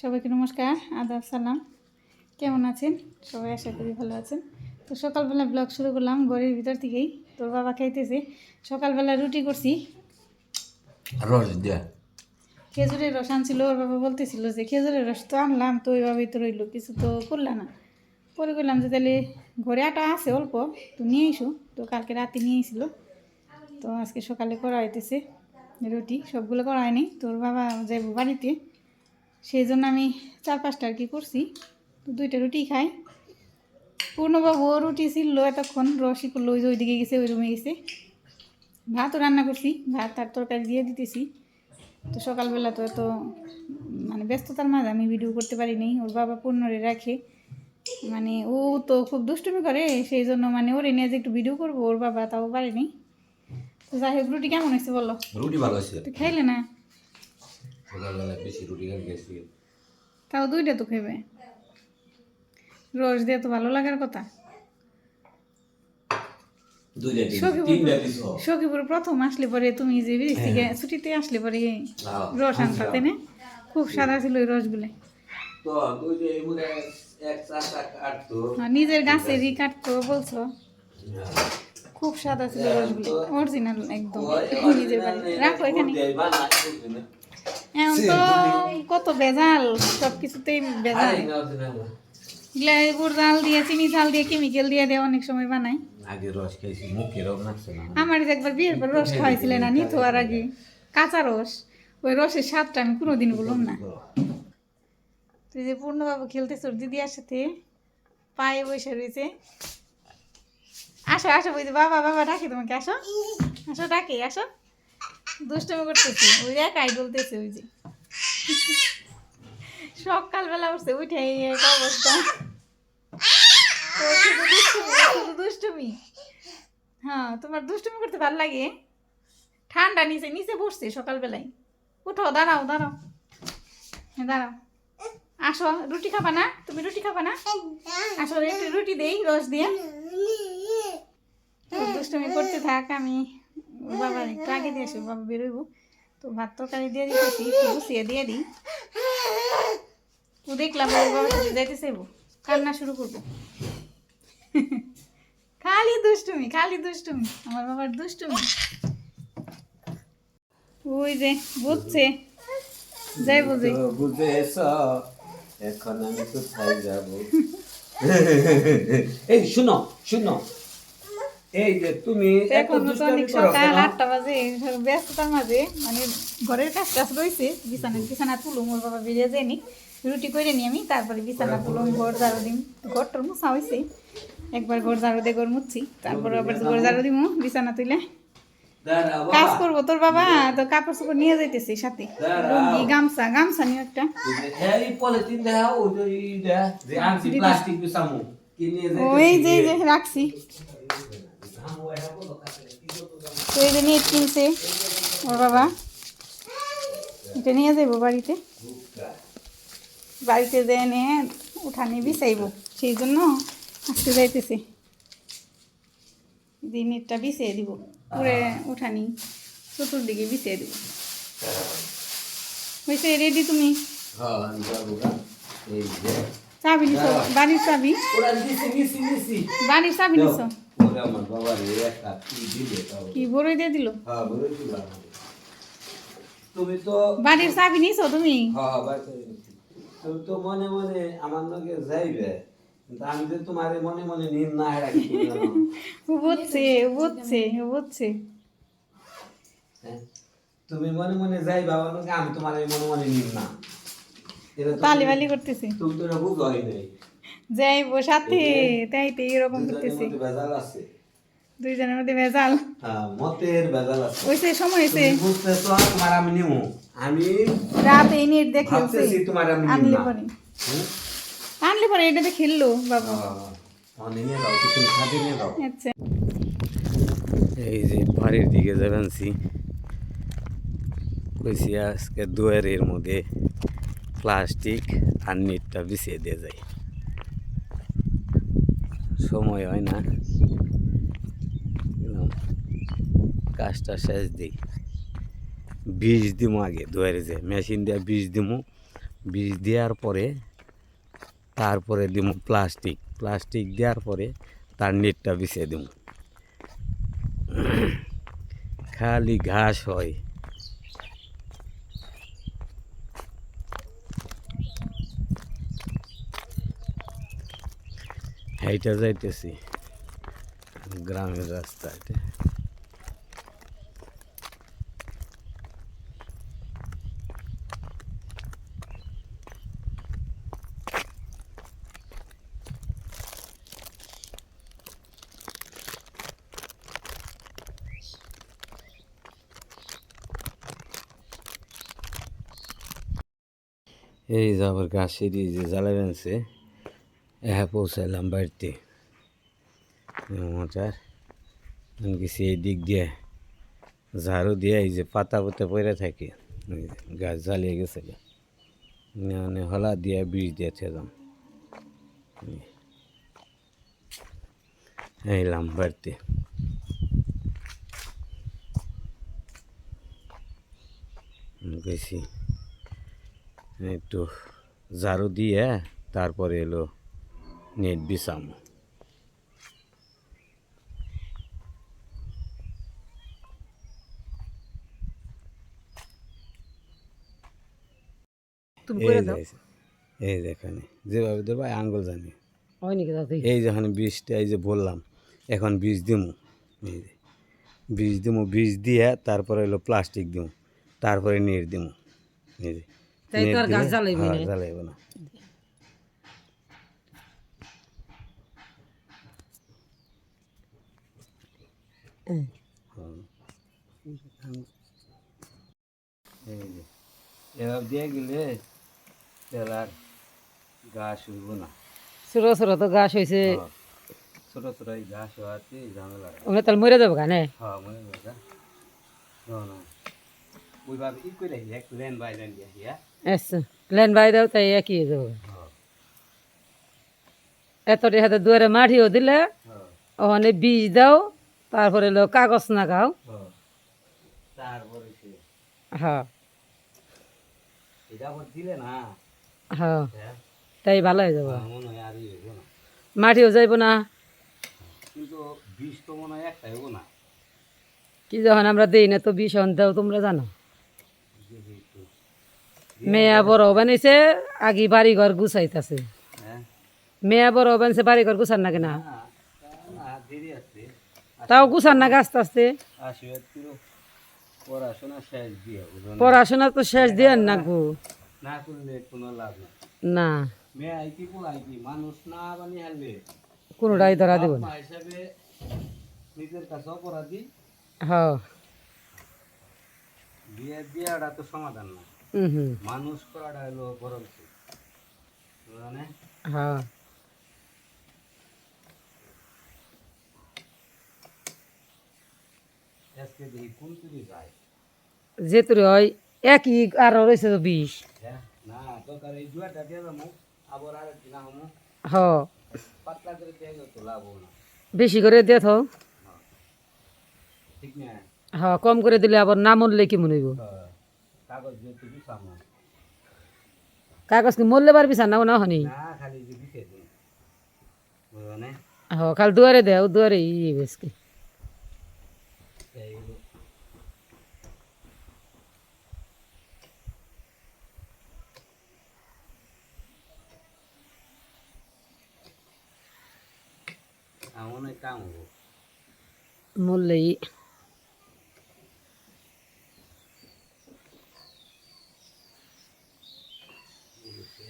সবাইকে নমস্কার আদাব সালাম। কেমন আছেন? সবাই আশা করি ভালো আছেন। তো সকালবেলা ব্লগ শুরু করলাম ঘরের ভিতর থেকেই। তোর বাবা খাইতেছে। সকালবেলা রুটি করছি। রস দিয়া। খেজুরের রস আনছিল ওর বাবা বলতেছিল যে খেজুরের রস তো আনলাম তো ওইভাবেই তো রইল কিছু তো করলাম না। পরে করলাম যে তাহলে ঘরে আটা আছে অল্প তো নিয়ে এসো তো কালকে রাতে নিয়ে এসেছিল তো আজকে সকালে করা হইতেছে রুটি সবগুলো করা হয়নি। তোর বাবা যাইব বাড়িতে। সেই জন্য আমি চার পাঁচটা আর কি করছি। তো দুইটা রুটি খাই। পূর্ণবাবু রুটি ছিল এতক্ষণ রসি করল ওই যে ওইদিকে গেছে ওই রুমে গেছে। ভাতও রান্না করছি ভাত আর তরকারি দিয়ে দিতেছি। তো সকালবেলা তো এত মানে ব্যস্ততার মাঝে আমি ভিডিও করতে পারিনি ওর বাবা পূর্ণরে রাখে। মানে ও তো খুব দুষ্টুমি করে সেই জন্য মানে ওরে নিয়ে যে একটু ভিডিও করব ওর বাবা তাও পারেনি তো যাই হোক রুটি কেমন হয়েছে বলো? রুটি ভালো তুই খাইলে না? বেশি রুটি গেছি। তাও দুইটা তো খাইবে? রস দিয়ে তো ভালো লাগার কথা। সখীপুর প্রথম আসলে পরে তুমি যে বিদেশ থেকে ছুটিতে আসলে পরে রস আনতাতে না? খুব সাদা ছিল ওই রসগুলো। নিজের গাছেরই কাটতো বলছো? খুব সাদা ছিল রসগুলো অরিজিনাল একদম। নিজের বাড়ি রাখো এখানে। এখন তো কত ভেজাল সব কিছুতেই ভেজাল জাল দিয়ে চিনি জাল দিয়ে কেমিক্যাল দিয়ে দেয় অনেক সময় বানায়। আগে রস খাইছি মুখে রোগ লাগছে না। আমার একবার বিয়ের পর রস না নিত আর আগে। কাঁচা রস ওই রসের স্বাদটা আমি কোনোদিন বললাম না। তুই যে পূর্ণবাবু খেলতেছ ওর দিদিয়ার সাথে পায়ে বসে রয়েছে। আসো আসো বলছি বাবা বাবা ডাকি তোমাকে আসো। আসো ডাকে আসো। দুষ্টমি করতেছে ওই একাই ডলতেছে ওই যে। সকালবেলা উঠছে উঠে এই এক অবস্থা। শুধু দুষ্টুমি, দুষ্টুমি। হ্যাঁ তোমার দুষ্টুমি করতে ভালো লাগে? ঠান্ডা নিচে নিচে বসছে সকালবেলায়। উঠো দাঁড়াও দাঁড়াও। হ্যাঁ দাঁড়াও। আসো রুটি খাবা না? তুমি রুটি খাবা না? আসো একটু রুটি দেই রস দিয়ে। দুষ্টুমি করতে থাক আমি। বাবার একটু আগে দিয়ে আসি বাবা বেরোইব। তো ভাত তরকারি দিয়ে দিতেছি গুছিয়ে দিয়ে দিই। ও দেখলাম ওর বাবার সাথে কান্না শুরু করব। খালি দুষ্টুমি খালি দুষ্টুমি আমার বাবার দুষ্টুমি। ওই যে বুঝছে যাই বুঝে বুঝেছ এখন আমি কোথায় যাব? এই শুনো শুনো। এই যে তুমি এখন তো অনেক সকাল আটটা বাজে ব্যস্ততার মাঝে মানে ঘরের কাজ টাজ রয়েছে বিছানা বিছানা তুলুম ওর বাবা বেরিয়ে যায়নি রুটি করে নিই আমি তারপরে বিছানা তুলুম ঘর ঝাড়ু দিম। ঘরটার মুছা হয়েছে একবার ঘর ঝাড়ু দিয়ে ঘর মুছছি তারপরে আবার ঘর ঝাড়ু দিমু বিছানা তুলে কাজ করব তোর বাবা তো কাপড় চোপড় নিয়ে যাইতেছে সাথে। লুঙ্গি গামছা গামছা নিয়ে একটা। ওই যে রাখছি। তো এই যে নেট কিনছে ওর বাবা। এটা নিয়ে যাইবো বাড়িতে? বাড়িতে যে এনে উঠানে বিছাইবো সেই জন্য আজকে যাইতেছে। যে নেটটা বিছিয়ে দিব পুরে উঠানি চতুর্দিকে বিছিয়ে দিব। হয়েছে রেডি তুমি। চাবি নিছো বাড়ির চাবি। বাড়ির চাবি নিছো? আমার বাবা রে, একটা কি দিলে কি বড়ই দিয়ে দিল হ্যাঁ, বলে দিলাম। তুমি তো বাড়ির চাবি নিছো তুমি হ্যাঁ, তুমি তো মনে মনে আমার লগে যাইবে আমি যে তোমার মনে মনে নিম না হেরা কি করি জানো? ও বুঝছে বুঝছে বুঝছে হ্যাঁ? তুমি মনে মনে যাইবা আমার আমি তোমার মনে মনে নিম না এটা তো তালি তুমি- বালি করতেছে তুমি তো বুঝোই নাই যাইবো সাথে। তাই তো এরকম করতেছে। মধ্যে ভেজাল আছে। দুইজনের মধ্যে ভেজাল। হ্যাঁ, মতের ভেজাল আছে। ওইসে সময় বুঝতেছো তোমার আমি নিমু। আমি রাত এই নেট ভাবতেছি তোমার আমি আনলে পরে? আনলে পরে এটাতে খেললো বাবা। দাও কিছু খাতে নিয়ে দাও। আচ্ছা। এই যে বাড়ির দিকে যাবেনছি কইছি আজকে দুয়ারের মধ্যে প্লাস্টিক আর নেটটা বিছিয়ে দিয়ে যায় সময় হয় না। কাজটা শেষ দিই। বীজ দিব আগে দুয়ারে যে, মেশিন দিয়ে বীজ দিব বীজ দেওয়ার পরে তারপরে দিব প্লাস্টিক। প্লাস্টিক দেওয়ার পরে তার নেটটা বিছিয়ে দিব খালি ঘাস হয়। হেইটা যাইতেছি। গ্রামের রাস্তা এটা এই যে আবার গাছের এই যে জ্বালা বেঁধেছে। হ্যাঁ পৌঁছাইলাম বাড়িতে। মোটার গেছি এই দিক দিয়ে। ঝাড়ু দিয়ে এই যে পাতা পাতা পড়ে থাকে গাছ জ্বালিয়ে গেছে। মানে হলা দিয়ে বীজ দিয়েছিলাম এলাম বাড়িতে। গেছি। একটু ঝাড়ু দিয়ে তারপরে এলো নেট তুমি এই করে যে দাও। এই যে এখানে যেভাবে দেবো আঙ্গুল জানি। এই যখন বীজটা এই যে বললাম এখন বীজ দিমু। এই যে বীজ দিমু বীজ দিয়ে তারপরে হলো প্লাস্টিক দিমু তারপরে নেট দিমু। এই যে জ্বালাইবি হ্যাঁ, না। এবার দিয়ে গেলে আর গাছ হইব না। ছোট ছোট তো গাছ হয়েছে হ্যাঁ। ছোট ছোট এই ঘাস হওয়াতে ঝামেলা ওগুলো তাহলে মরে যাব গানে হ্যাঁ মনে কথা না না ওইভাবে ই করে এক লেন বাই লেন দিয়ে হ্যাঁ আচ্ছা লেন বাই দাও তাই একই হয়ে যাব। এতটি হাতে দুয়ারে মাটিও দিলে ওখানে বীজ দাও তারপরে লো কাগজ হ্যাঁ না? হ্যাঁ হ্যাঁ। তাই ভালো হয়ে যাব। মাটিও যাইব না। কি যখন আমরা দিই না তো বিষ দাও তোমরা জানো। মেয়া বড় বানাইছে আগে বাড়ি ঘর গুছাইতেছে। হ্যাঁ। মেয়া বড় বানাইছে বাড়ি ঘর গুছান না কিনা? তাও গুছান না গাছ আস্তে। পড়াশোনা তো শেষ দিয়ে না গো। না করলে কোনো লাভ না। মানুষ না বানিয়ে হারলে কোনোটাই ধরা দেব না। নিজের কাছে অপরাধী? হ্যাঁ বিয়ে বিয়েটা তো সমাধান না মানুষ করাটা হলো মানে হ্যাঁ আজকে দেখি কোন তুলি যায় যে তোর হয় একই আরও রয়েছে তো বিষ হ বেশি করে দিয়ে থাও। হ্যাঁ কম করে দিলে আবার না মরলে কি মনে হইব? কাগজ কি মরলে পারবি না না? হনি হ খালি দুয়ারে দেও দুয়ারে ই বেশ কি এই হলো। এক কাম হব মরলেই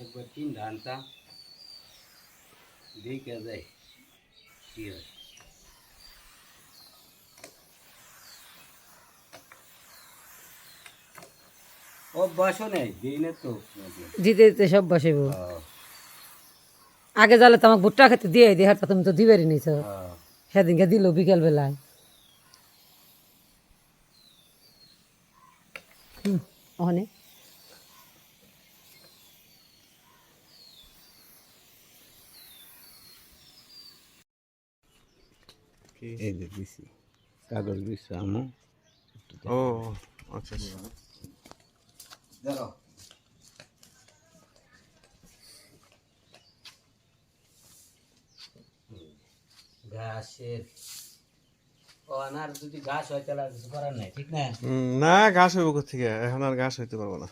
একবার তিন ধানটা দেখে যায় কি হয়। অভ্যাসও নেই দিই না তো দিতে দিতে সব বসেব হ্যাঁ, আগে জালে তো আমাকে ভুট্টা খেতে দিয়ে দিয়ে তুমি তো দিবারই নিছ। হ্যাঁ। সেদিনকে দিল বিকেল বেলায়। হুম ওখানে এই যে দিছি। কাগজ দিছি আমো ও আচ্ছা আচ্ছা। ঘাসের অনার যদি ঘাস হয় তাহলে আর কিছু করার নাই ঠিক না? না ঘাস হইব থেকে এখন আর ঘাস হইতে পারব না।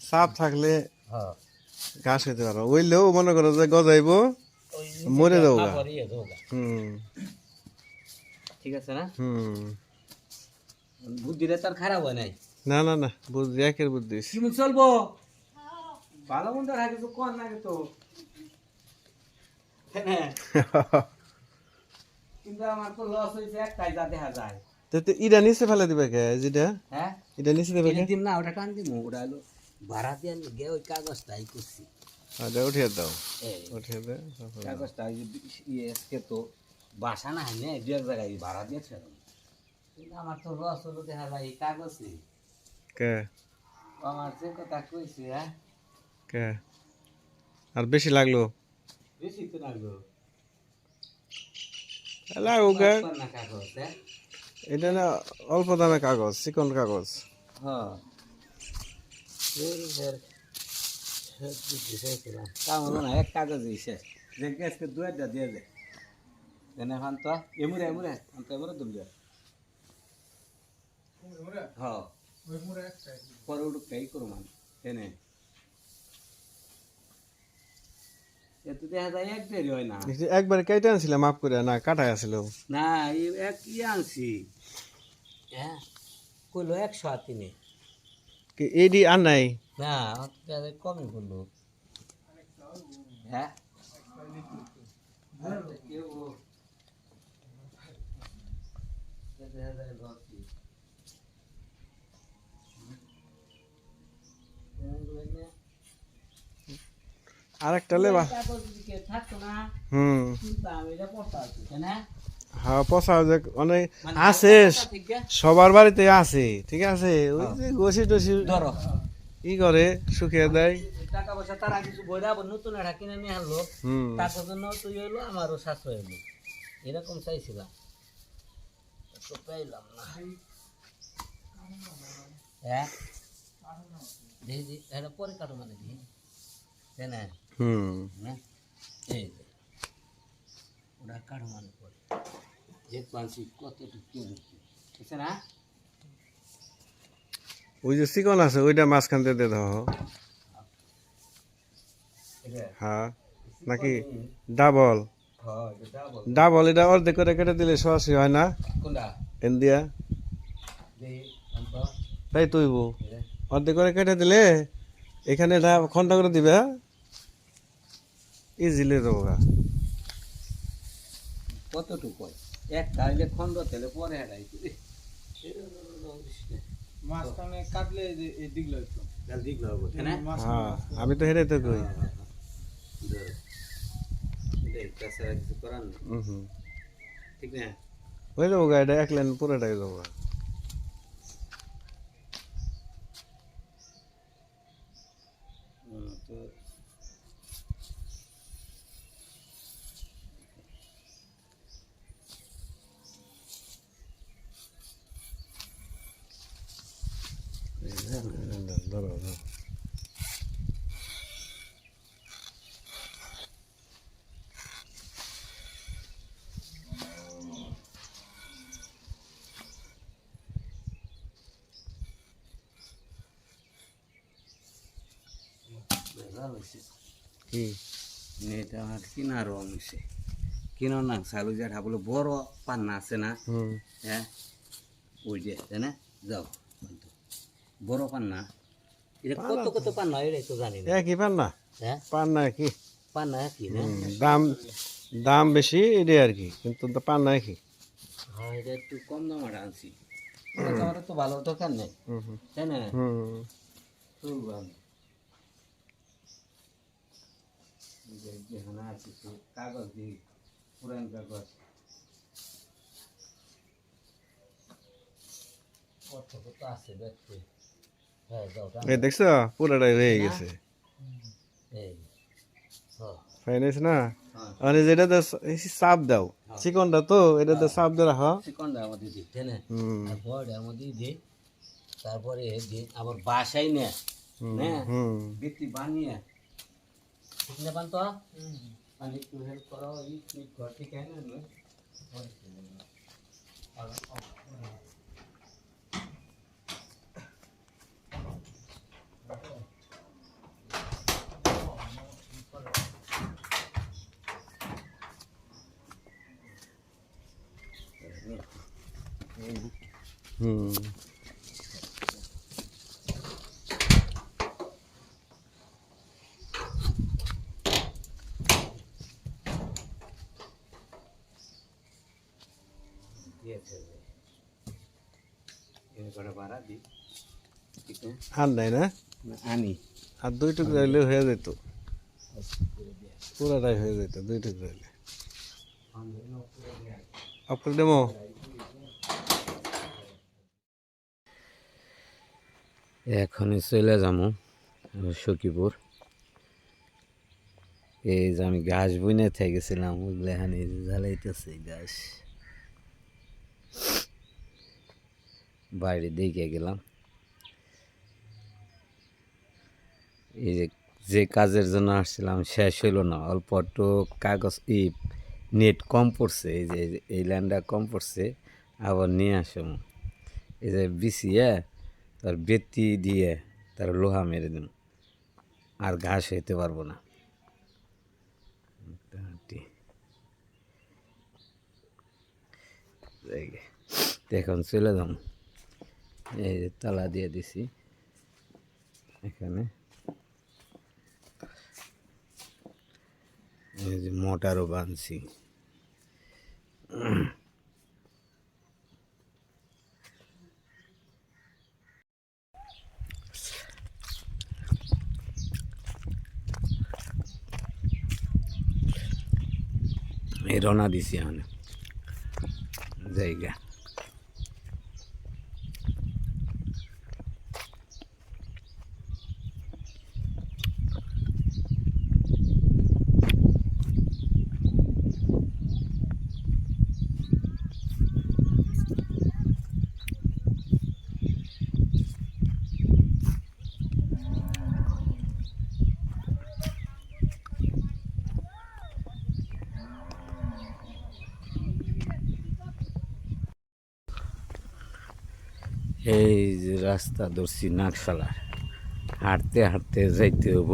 সাপ থাকলে হ্যাঁ ঘাস হইতে পারব ওইলেও মনে করো যে গজাইব মরে যাব গা। খাবারই এ যাব গা। হুম। ঠিক আছে না? হুম। বুদ্ধিটা তার খারাপ হয় নাই। না না না বুদ্ধি একের বুদ্ধি। কেমন চলবো? ভালো মন্দ থাকে তো কোন লাগে তো হ্যাঁ। কিন্তু আমার তো লস হয়েছে একটাই যা দেখা যায়। তো তো ইটা নিচে ফেলে দিবে কে যেটা? হ্যাঁ? এটা নিচে দেবে কে? দিন না ওটা টান দিব ওটা হলো ভাড়া দিয়ে আমি গে ওই কাগজটাই করছি। আচ্ছা উঠিয়ে দাও। এই উঠিয়ে দে কাগজটা ওই যে ইয়ে আজকে তো বাসা না হয় না দু এক জায়গায় ভাড়া দিয়েছে কিন্তু আমার তো লস হলো দেখা যায় এই কাগজে। কে? আমার যে কথা কইছে হ্যাঁ? কে? আর বেশি লাগল? বেশি তো লাগল। লাগুক হ্যাঁ? এটা না অল্প দামে কাগজ চিকন কাগজ। হ্যাঁ কাম হলো না এক কাগজ শেষ। যে গ্যাসকে দু একটা দিয়ে দে। এনে এখন তো এমুরে এমুরে তো এমুরে দুল হ্যাঁ পরে উঠুক কাই করো মান এনে এত দেখা যায় এক দেরি হয় না এই যে একবার কেটে আনছিলাম মাপ করে না কাটাই আছিল না এক ই আনছি। হ্যাঁ কইলো একশো তিনে কি এডি আর নাই? না কমই করল। হ্যাঁ। আর একটা লেবা। হুম। হ্যাঁ পচা যে অনেক আছে? সবার বাড়িতে আছে ঠিক আছে? ওই যে গোসি টসি ধরো। ই করে শুকিয়ে দেয়। টাকা পয়সা তারা কিছু বইরা আবার নতুন একটা কিনে নিয়ে আনলো। তার জন্য তুই হইল আমারও সাশ্রয় হইল এরকম চাইছিলাম। তো পাইলাম না। হ্যাঁ? দেখি পরে কাটো মানে দি তাই না? হুম। হ্যাঁ এই যে। ওটা কাটো পাঁচি কতটুকু বুঝছে না? ওই যে চিকন আছে ওইটা মাঝখান দিয়ে দিয়ে দাও। হ্যাঁ। নাকি? ডাবল। হ্যাঁ এটা বল ডাবল এটা অর্ধেক করে কেটে দিলে সরাসরি হয় না? অন্ত তাই এটা? অর্ধেক করে কেটে দিলে এখানে এটা খন্ড করে দিবে ইজিলি দেবো গা। কতটুকু হয়? এক তাইলে খন্ড তেলে পরে হেঁটাই মাঝখানে কাটলে যে এই দিক লাগতো দিকলো হব হ্যাঁ আমি তো হেরে তো কই তাছাড়া কিছু করার হুম হুম। ঠিক না? হয়ে যাব গা এটা এক লাইন পুরোটাই দেবো গা। হুম, তো ধরো ধরো হয়েছে কি? এটা আমার কিনা রং হয়েছে কিনো না সালু জ্যাঠা বলে বড় পান্না আছে না। হ্যাঁ ওই যে তাই না যাও বড় পান্না। এটা কত কত পান্না এটাই তো জানি না? একই পান না হ্যাঁ পান না কি? পান্না কি না? দাম দাম বেশি এটাই আর কি কিন্তু তো পান না কি? হ্যাঁ এটা একটু কম দাম আনছি। আমার তো ভালো দোকান নেই। তাই না হুম তুলবো আমি এই যে যেখানে আছে সে কাগজ দিই পুরান কাগজ হ্যাঁ। এই দেখছ পুরোটাই হয়ে গেছে হ্যাঁ না হ্যাঁ যেটা তো চাপ দাও। চিকনটা তো এটা তো চাপ দিয়ে রাখো চিকনটা আমাদের দিই তাই না বড়টা আমাদের দিই তারপরে আবার বাসাই নে হ্যাঁ? বৃত্তি বানিয়ে ঠিক না পান তো মানে একটু হেল্প করো এই ঘর থেকে না হুম দিয়েছে এর করে ভাড়া দিই ঠিক আছে আর নাই না? আনি। আর দুই টুকরা হইলে হয়ে যেত পুরাটাই হয়ে যেত দুই টুকরা হইলে। আপনি দেবো? এখনই চলে যাব সখীপুর। এই যে আমি ঘাস বুনে থেকে গেছিলাম ওগুলো এখানে জ্বালাইতেছে ঘাস। বাইরে দেখে গেলাম। এই যে যে কাজের জন্য আসছিলাম শেষ হইল না, অল্প একটু কাগজ ই নেট কম পড়ছে, এই যে, এই ল্যান্ডটা কম পড়ছে, আবার নিয়ে আসলাম এই যে বিছিয়ে তার বেতি দিয়ে তার লোহা মেরে দিন, আর ঘাস হইতে পারব না। এখন চলে যাম। এই যে তালা দিয়ে দিছি এখানে এই যে মোটারও বানছি এই রওনা দিছি এখন জায়গা এই যে রাস্তা ধরছি নাকশালার হাঁটতে হাঁটতে যাইতে হব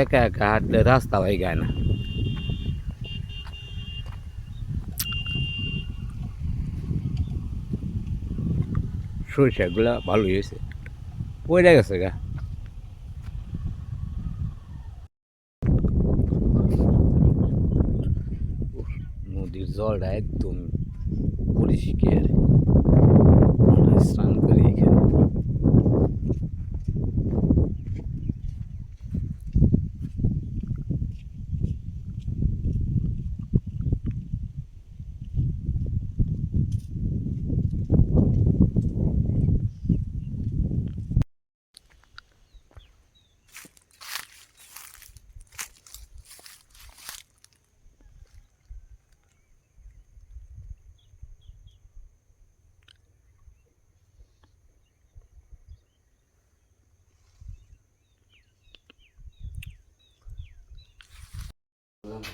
একা একা হাঁটলে রাস্তা হয়ে গায় না। সরিষাগুলা ভালোই হয়েছে। পড়ে গেছে গা। জলটা একদম পরিষ্কার। স্নান করি এখানে Böyle